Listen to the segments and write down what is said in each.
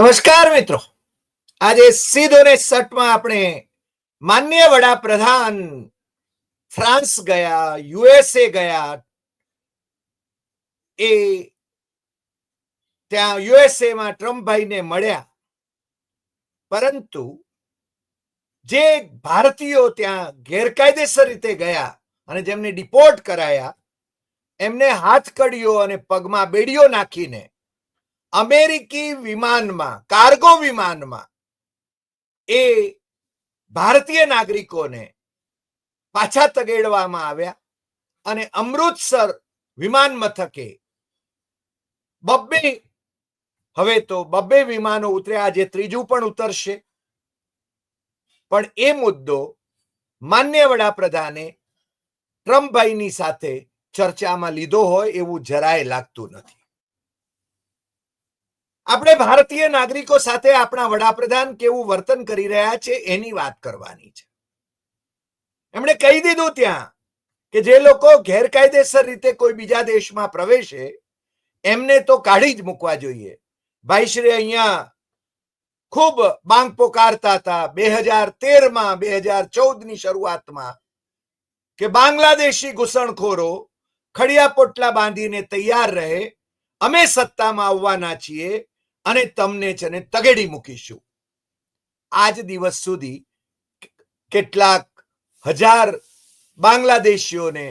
નમસ્કાર મિત્રો. આજે સીધો ને સટમાં આપણે માન્ય વડાપ્રધાન ફ્રાન્સ ગયા, યુએસએ ગયા. એ ત્યાં યુએસએ માં ટ્રમ્પભાઈને મળ્યા. પરંતુ જે ભારતીયો ત્યાં ગેરકાયદેસર રીતે ગયા અને જેમને ડિપોર્ટ કરાયા, એમને હાથકડીઓ અને પગમાં બેડીઓ નાખીને અમેરિકી વિમાનમાં, કાર્ગો વિમાનમાં એ ભારતીય નાગરિકોને પાછા તગેડવામાં આવ્યા અને અમૃતસર વિમાન મથકે બબ્બે, હવે તો બબ્બે વિમાનો ઉતર્યા, આજે ત્રીજું પણ ઉતરશે. પણ એ મુદ્દો માન્ય વડાપ્રધાને ટ્રમ્પભાઈની સાથે ચર્ચામાં લીધો હોય એવું જરાય લાગતું નથી. આપણે ભારતીય નાગરિકો સાથે આપણા વડાપ્રધાન કેવું વર્તન કરી રહ્યા છે એની વાત કરવાની છે. એમણે કહી દીધું ત્યાં કે જે લોકો ગેરકાયદેસર રીતે કોઈ બીજા દેશમાં પ્રવેશે, એમને તો કાઢી જ મૂકવા જોઈએ. ભાઈ શ્રી અહીંયા ખૂબ બાંગ પોકારતા હતા બે હજાર તેરમાં, બે હજાર ચૌદની શરૂઆતમાં કે બાંગ્લાદેશી ઘૂસણખોરો ખડિયા પોટલા બાંધીને તૈયાર રહે. અમે સત્તામાં આવવાના છીએ. અને તમને છે ને તગેડી મૂકીશું. આજ દિવસ સુધી કેટલાક હજાર બાંગ્લાદેશીઓને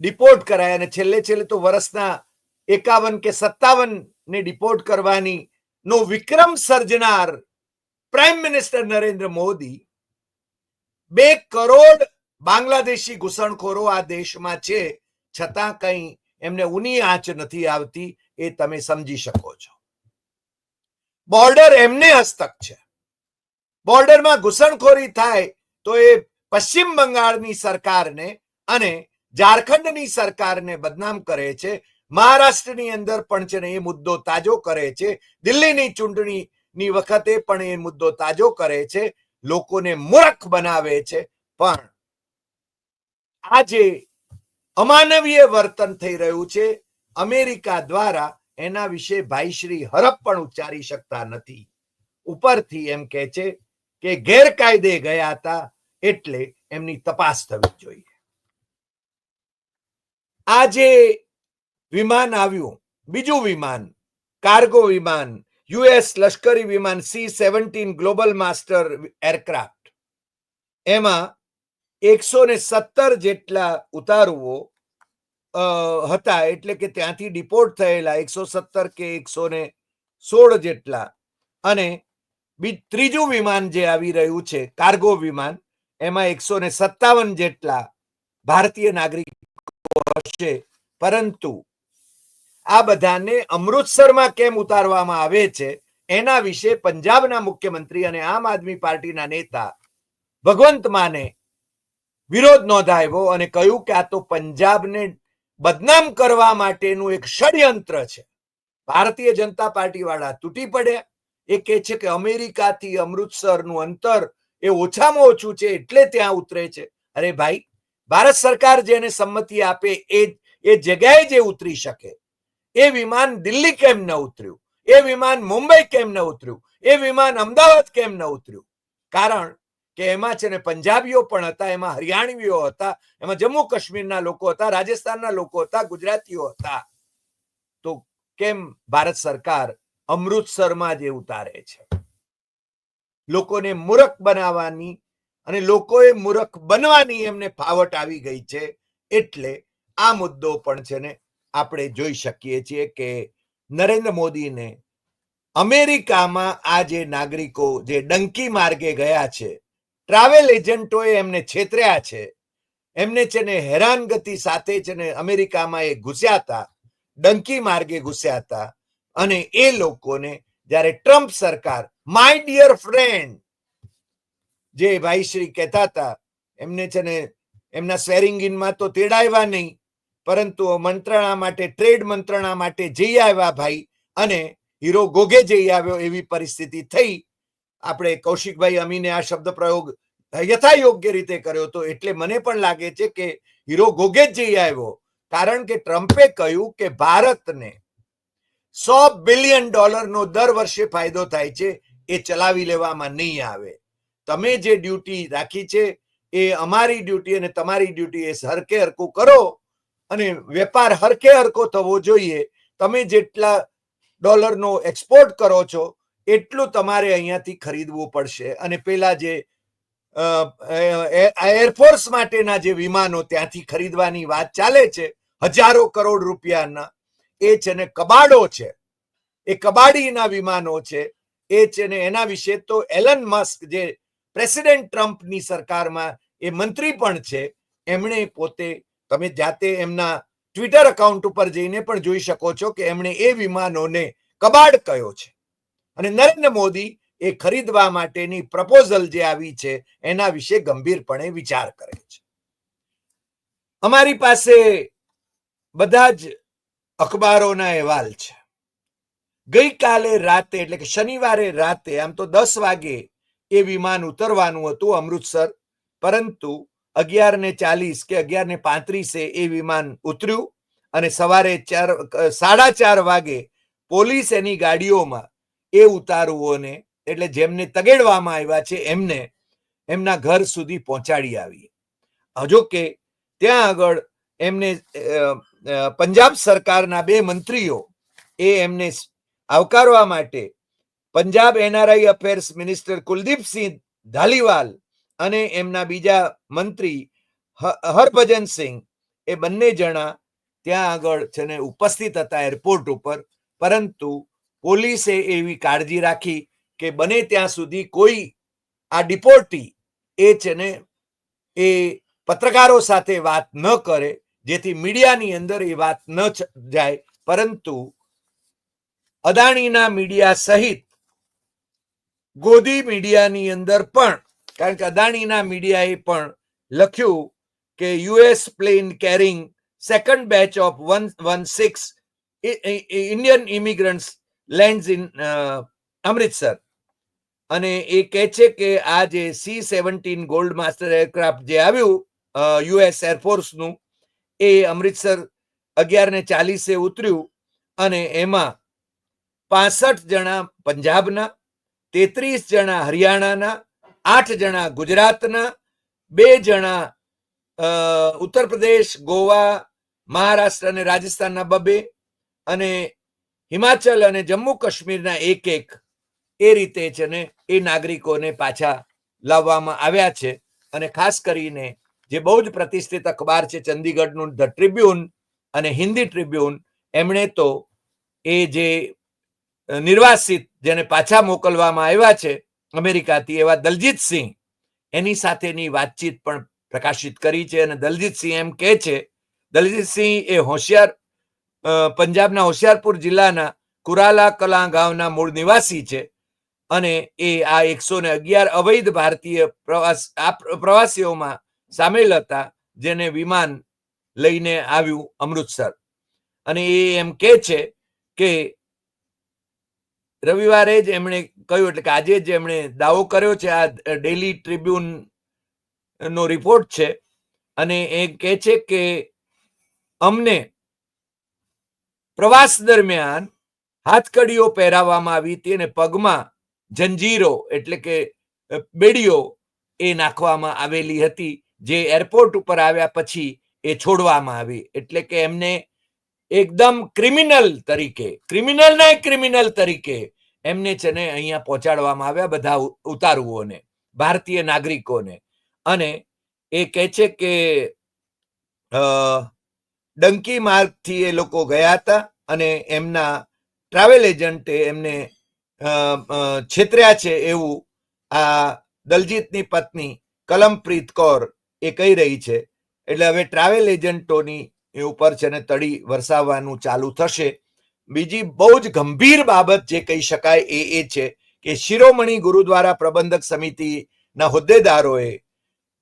ડિપોર્ટ કરાયા અને છેલ્લે છેલ્લે તો વર્ષના એકાવન કે સત્તાવન ને ડિપોર્ટ કરવાની નો વિક્રમ સર્જનાર પ્રાઇમ મિનિસ્ટર નરેન્દ્ર મોદી બે કરોડ બાંગ્લાદેશી ઘૂસણખોરો આ દેશમાં છે. છતાં કઈ એમને ઉની આંચ નથી આવતી એ તમે સમજી શકો છો. બોર્ડર એમને હસ્તક છે. બોર્ડરમાં ઘૂસણખોરી થાય તો એ પશ્ચિમ બંગાળની સરકારને અને ઝારખંડની સરકારને બદનામ કરે છે. મહારાષ્ટ્રની અંદર પણ છે ને એ મુદ્દો તાજો કરે છે. દિલ્હીની ચૂંટણીની વખતે પણ એ મુદ્દો તાજો કરે છે. લોકોને મૂર્ખ બનાવે છે. પણ આજે અમાનવીય વર્તન થઈ રહ્યું છે. અમેરિકા દ્વારા એના વિશે ભાઈશ્રી હરપ પણ ઉચ્ચારી શકતા નથી. ઉપરથી એમ કે છે કે ગેરકાયદે ગયા હતા એટલે એમની તપાસ થવી જોઈએ. આજે વિમાન આવ્યું, બીજું વિમાન, કાર્ગો વિમાન, યુએસ લશ્કરી વિમાન C seventeen global master aircraft. એમાં એકસો ને સત્તર જેટલા ઉતારુઓ હતા એટલે કે ત્યાંથી ડિપોર્ટ થયેલા એકસો સત્તર કે એકસો ને સોળ જેટલા. અને ત્રીજું વિમાન જે આવી રહ્યું છે, કાર્ગો વિમાન, એમાં એકસો ને સત્તાવન જેટલા ભારતીય નાગરિકો હશે. પરંતુ આ બધાને અમૃતસરમાં કેમ ઉતારવામાં આવે છે? એના વિશે પંજાબના મુખ્યમંત્રી અને આમ આદમી પાર્ટીના નેતા ભગવંત માને વિરોધ નોંધાવ્યો અને કહ્યું કે આ તો પંજાબને બદનામ કરવા માટેનું એક ષડયંત્ર છે. ભારતીય જનતા પાર્ટી વાળા તૂટી પડ્યા એ કે છે કે અમેરિકાથી અમૃતસરનું અંતર એ ઓછામાં ઓછું છે એટલે ત્યાં ઉતરે છે. અરે ભાઈ, ભારત સરકાર જેને સંમતિ આપે એ એ જગ્યાએ જે ઉતરી શકે. એ વિમાન દિલ્હી કેમ ન ઉતર્યું? એ વિમાન મુંબઈ કેમ ન ઉતર્યું? એ વિમાન અમદાવાદ કેમ ન ઉતર્યું? કારણ કે એમાં છે ને પંજાબીઓ પણ હતા, એમાં હરિયાણવીઓ હતા, એમાં જમ્મુ કાશ્મીરના લોકો હતા, રાજસ્થાનના લોકો હતા, ગુજરાતીઓ હતા. તો કેમ ભારત સરકાર અમૃતસરમાં જે ઉતારે છે? લોકોને મૂરખ બનાવવાની અને લોકોએ મૂરખ બનવાની એમને ફાવટ આવી ગઈ છે, એટલે આ મુદ્દો પણ છે ને આપણે જોઈ શકીએ છીએ કે નરેન્દ્ર મોદીને અમેરિકામાં આ જે નાગરિકો જે ડંકી માર્ગે ગયા છે ટ્રાવેલ એજન્ટોએ એમને છેતર્યા છે. એમને છે ને હેરાનગતિ સાથે છે ને અમેરિકામાં એ ઘૂસ્યા હતા, ડંકી માર્ગે ઘૂસ્યા હતા અને એ લોકોને જ્યારે ટ્રમ્પ સરકાર માય ડિયર ફ્રેન્ડ જે ભાઈ શ્રી કહેતા હતા, એમને છે ને એમના સ્વેરિંગ ઇનમાં તો તેડાવ્યા નહીં, પરંતુ મંત્રણા માટે ટ્રેડ મંત્રણા માટે જઈ આવ્યા ભાઈ અને હીરો ગોગે જઈ આવ્યો એવી પરિસ્થિતિ થઈ આપણે કૌશિકભાઈ અમીને આ શબ્દ પ્રયોગ યથા યોગ્ય રીતે કર્યો તો એટલે મને પણ લાગે છે કે હીરો ગોગે જ જઈ આવ્યો. કારણ કે ટ્રમ્પે કહ્યું કે ભારતને સો બિલિયન ડોલરનો દર વર્ષે ફાયદો થાય છે, એ ચલાવી લેવામાં નહીં આવે. તમે જે ડ્યુટી રાખી છે, એ અમારી ડ્યુટી અને તમારી ડ્યુટી એ હરકે હરકું કરો અને વેપાર હરકે હરકો થવો જોઈએ. તમે જેટલા ડોલરનો એક્સપોર્ટ કરો છો એટલું તમારે અહીંયાથી ખરીદવું પડશે. અને પેલા જે એરફોર્સ માટેના જે વિમાનો ત્યાંથી ખરીદવાની વાત ચાલે છે, હજારો કરોડ રૂપિયાના, એ છે ને કબાડો છે. એ કબાડીના વિમાનો છે. એ છે ને એના વિશે તો એલન મસ્ક જે પ્રેસિડેન્ટ ટ્રમ્પની સરકારમાં એ મંત્રી પણ છે, એમણે પોતે, તમે જાતે એમના ટ્વિટર અકાઉન્ટ ઉપર જઈને પણ જોઈ શકો છો કે એમણે એ વિમાનોને કબાડ કયો છે. અને નરેન્દ્ર મોદી એ ખરીદવા માટેની પ્રપોઝલ જે આવી છે, એના વિશે ગંભીરપણે વિચાર કરે છે. અમારી પાસે બધા જ અખબારોના અહેવાલ છે. ગઈકાલે રાતે, એટલે કે શનિવારે રાતે, આમ તો દસ વાગે એ વિમાન ઉતરવાનું હતું અમૃતસર, પરંતુ અગિયાર ને ચાલીસ કે અગિયાર ને પાંત્રીસે એ વિમાન ઉતર્યું અને સવારે ચાર સાડા ચાર વાગે પોલીસ એની ગાડીઓમાં એ ઉતારુઓને એટલે જેમને તગેડવામાં આવ્યા છે એમને, એમના ઘર સુધી પહોંચાડી આવી હજો કે ત્યાં આગળ એમને પંજાબ સરકારના બે મંત્રીઓ, એ એમને આવકારવા માટે Punjab NRI affairs minister Kuldeep Singh Dhaliwal અને એમના બીજા મંત્રી હ- હરભજનસિંહ એ બંને જણા ત્યાં આગળ છે ને ઉપસ્થિત હતા એરપોર્ટ ઉપર. પરંતુ પોલીસે એવી કાળજી રાખી કે બને ત્યાં સુધી કોઈ આ ડિપોર્ટી એ છે ને એ પત્રકારો સાથે વાત ન કરે, જેથી મીડિયાની અંદર એ વાત ન જાય. પરંતુ અદાણીના મીડિયા સહિત ગોદી મીડિયાની અંદર પણ, કારણ કે અદાણીના મીડિયાએ પણ લખ્યું કે US plane carrying, second batch of one one six Indian immigrants lands in Amritsar. અને એ કહે છે કે આ જે C seventeen gold master aircraft જે આવ્યું યુએસ એરફોર્સનું એ અમૃતસર અગિયાર ને ચાલીસે ઉતર્યું અને એમાં પાસઠ જણા પંજાબના, તેત્રીસ જણા હરિયાણાના, આઠ જણા ગુજરાતના, બે જણા ઉત્તર પ્રદેશ, ગોવા, મહારાષ્ટ્ર અને રાજસ્થાનના બબે અને હિમાચલ અને જમ્મુ કાશ્મીરના એક એક એ રીતે છે ને એ નાગરિકોને પાછા લાવવામાં આવ્યા છે. અને ખાસ કરીને જે બહુ જ પ્રતિષ્ઠિત અખબાર છે, ચંદીગઢનું ધ ટ્રિબ્યુન અને હિન્દી ટ્રિબ્યુન, એમણે તો એ જે નિર્વાસિત જેને પાછા મોકલવામાં આવ્યા છે અમેરિકાથી, એવા દલજીત સિંહ, એની સાથેની વાતચીત પણ પ્રકાશિત કરી છે અને દલજીત સિંહ એમ કહે છે, દલજીત સિંહ એ હોશિયાર પંજાબના હોશિયારપુર જિલ્લાના કુરાલા કલા ગામના મૂળ નિવાસી છે અને એ આ એકસો ને અગિયાર અવૈધ ભારતીય પ્રવાસ, આ પ્રવાસીઓમાં સામેલ હતા, જેને વિમાન લઈને આવ્યું અમૃતસર. અને એ એમ કે છે કે રવિવારે જ એમણે કહ્યું, એટલે કે આજે જ એમણે દાવો કર્યો છે, આ ડેલી ટ્રિબ્યુન નો રિપોર્ટ છે અને એ કહે છે કે અમને પ્રવાસ દરમિયાન હાથકડીઓ પહેરાવવામાં આવી હતી અને પગમાં જંજીરો એટલે કે બેડીઓ એ નાખવામાં આવેલી હતી જે એરપોર્ટ ઉપર આવ્યા પછી એ છોડવામાં આવી. એટલે કે એમને એકદમ ક્રિમિનલ તરીકે ક્રિમિનલ ને ક્રિમિનલ તરીકે એમને છે ને અહીંયા પહોંચાડવામાં આવ્યા બધા ઉતારુઓને ભારતીય નાગરિકોને. અને એ કહે છે કે અ, ડંકી માર્ગથી એ લોકો ગયા હતા અને એમના ટ્રાવેલ એજન્ટે એમને છેતર્યા છે એવું આ દલજીતની પત્ની કલમપ્રીત કૌર એ કહી રહી છે. એટલે હવે ટ્રાવેલ એજન્ટોની એ ઉપર છે ને તડી વરસાવવાનું ચાલુ થશે. બીજી બહુ જ ગંભીર બાબત જે કહી શકાય એ એ છે કે શિરોમણી ગુરુદ્વારા પ્રબંધક સમિતિના હોદ્દેદારોએ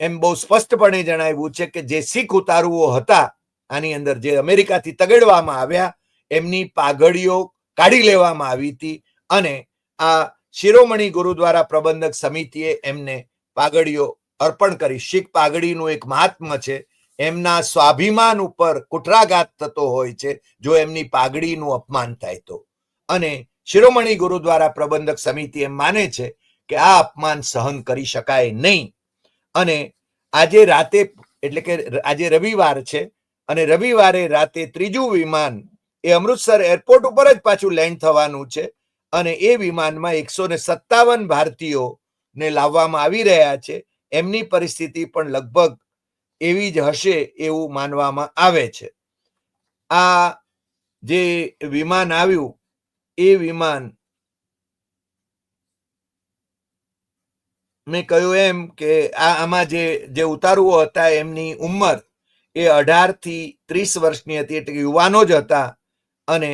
એમ બહુ સ્પષ્ટપણે જણાવ્યું છે કે જે શીખ ઉતારુઓ હતા આની અંદર જે અમેરિકાથી તગડવામાં આવ્યા, એમની પાઘડીઓ કાઢી લેવામાં આવી હતી અને આ શિરોમણી ગુરુદ્વારા પ્રબંધક સમિતિએ એમને પાઘડીઓ અર્પણ કરી. શીખ પાઘડીનું એક મહાત્મ છે. એમના સ્વાભિમાન ઉપર કુટરાઘાત થતો હોય છે, જો એમની પાઘડીનું અપમાન થાય તો. અને શિરોમણી ગુરુદ્વારા પ્રબંધક સમિતિ એમ માને છે કે આ અપમાન સહન કરી શકાય નહીં. અને આજે રાતે, એટલે કે આજે રવિવાર છે અને રવિવારે રાતે ત્રીજું વિમાન એ અમૃતસર એરપોર્ટ ઉપર જ પાછું લેન્ડ થવાનું છે અને એ વિમાનમાં એકસો ને સત્તાવન ભારતીયોને લાવવામાં આવી રહ્યા છે. એમની પરિસ્થિતિ પણ લગભગ એવી જ હશે એવું માનવામાં આવે છે. આ જે વિમાન આવ્યું, એ વિમાન મેં કહ્યું એમ કે આ આમાં જે જે ઉતારુઓ હતા એમની ઉંમર એ અઢારથી ત્રીસ વર્ષની હતી એટલે કે યુવાનો જ હતા. અને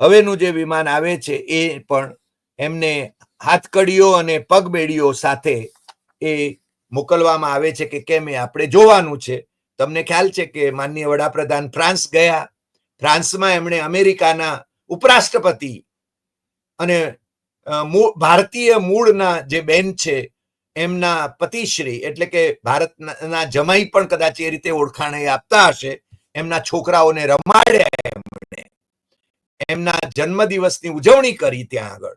હવેનું જે વિમાન આવે છે એ પણ એમને હાથકડીઓ અને પગબેડીઓ સાથે એ મોકલવામાં આવે છે કે કેમ એ આપણે જોવાનું છે. તમને ખ્યાલ છે કે માનનીય વડાપ્રધાન ફ્રાન્સ ગયા. ફ્રાન્સમાં એમણે અમેરિકાના ઉપરાષ્ટ્રપતિ અને ભારતીય મૂળના જે બેન છે એમના પતિશ્રી એટલે કે ભારતના જમાઈ પણ કદાચ એ રીતે ઓળખાણ એ આપતા હશે. એમના છોકરાઓને રમાડ્યા એમણે. એમના જન્મદિવસની ઉજવણી કરી ત્યાં આગળ.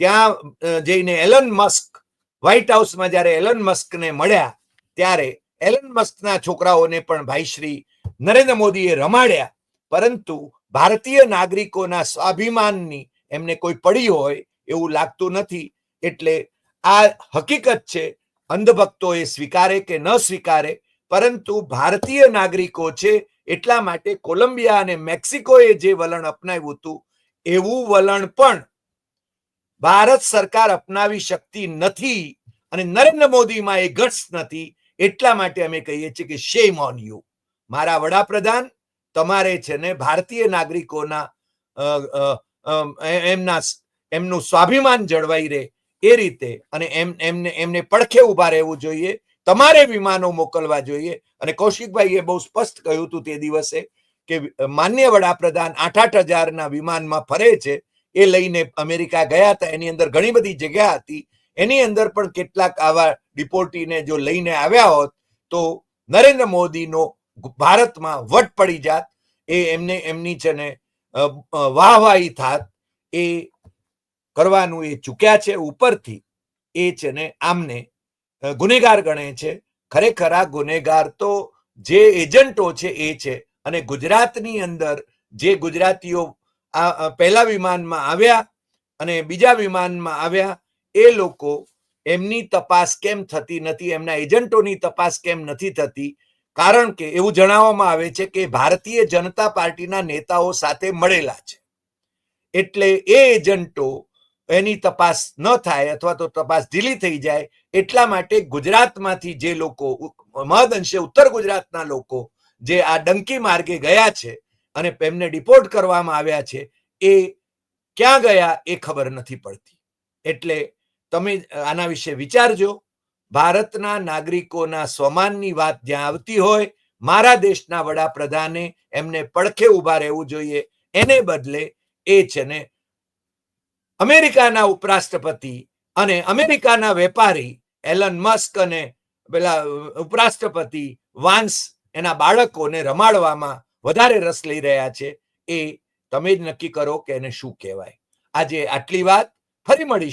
ત્યાં જઈને એલન મસ્ક, વ્હાઇટ હાઉસમાં જ્યારે એલન મસ્કને મળ્યા, ત્યારે એલન મસ્કના છોકરાઓને પણ ભાઈ શ્રી નરેન્દ્ર મોદીએ રમાડ્યા. પરંતુ ભારતીય નાગરિકોના સ્વાભિમાનની એમને કોઈ પડી હોય એવું લાગતું નથી. એટલે આ હકીકત છે અંધભક્તો એ સ્વીકારે કે ન સ્વીકારે, પરંતુ ભારતીય નાગરિકો છે, એટલા માટે કોલંબિયા અને મેક્સિકોએ જે વલણ અપનાવ્યું હતું, એવું વલણ પણ ભારત સરકાર અપનાવી શકતી નથી અને નરેન્દ્ર મોદીમાં એ ગટ્સ નથી, એટલા માટે અમે કહીએ છીએ કે શેમ ઓન યુ મારા વડાપ્રધાન, તમારે છે ને ભારતીય નાગરિકોના એમના એમનું સ્વાભિમાન જળવાઈ રહે એ રીતે અને એમ, એમને એમને પડખે ઊભા રહેવું જોઈએ, તમારે વિમાનો મોકલવા જોઈએ. અને કૌશિકભાઈએ બહુ સ્પષ્ટ કહ્યું હતું તે દિવસે કે, માન્ય વડાપ્રધાન આઠ આઠ હજારના વિમાનમાં ફરે છે. એ લઈને અમેરિકા ગયા હતા. એની અંદર ઘણી બધી જગ્યા હતી. એની અંદર પણ કેટલાક આવા ડિપોર્ટીને જો લઈને આવ્યા હોત, તો નરેન્દ્ર મોદીનો ભારતમાં વટ પડી જાત. એ એમને, એમની છે ને વાહવાહી થાત. એ કરવાનું એ ચૂક્યા છે, ઉપરથી એ છે ને આમને ગુનેગાર ગણે છે. ખરેખર આ ગુનેગાર તો જે એજન્ટો છે એ છે અને ગુજરાતની અંદર જે ગુજરાતીઓ આ પહેલા વિમાનમાં આવ્યા અને બીજા વિમાનમાં આવ્યા, એ લોકો એમની તપાસ કેમ થતી નથી, એમના એજન્ટોની તપાસ કેમ નથી થતી? કારણ કે એવું જણાવવામાં આવે છે કે ભારતીય જનતા પાર્ટીના નેતાઓ સાથે મળેલા છે. એટલે એ એજન્ટો એની તપાસ ન થાય અથવા તો તપાસ ઢીલી થઈ જાય, એટલા માટે ગુજરાતમાંથી જે લોકો, મહદ મહદઅંશે ઉત્તર ગુજરાતના લોકો જે આ ડંકી માર્ગે ગયા છે અને એમને ડિપોર્ટ કરવામાં આવ્યા છે, એ ક્યાં ગયા એ ખબર નથી પડતી. એટલે તમે આના વિશે વિચારજો. ભારતના નાગરિકોના સ્વમાનની વાત જ્યાં આવતી હોય, મારા દેશના વડાપ્રધાને એમને પડખે ઊભા રહેવું જોઈએ. એને બદલે એ છે ને અમેરિકાના ઉપરાષ્ટ્રપતિ અને અમેરિકાના વેપારી એલન મસ્ક અને પેલા ઉપરાષ્ટ્રપતિ વાન્સ એના બાળકોને રમાડવામાં વધારે રસ લઈ રહ્યા છે. એ તમે જ નક્કી કરો કે એને શું કહેવાય. આજે આટલી વાત. ફરી મળીશું.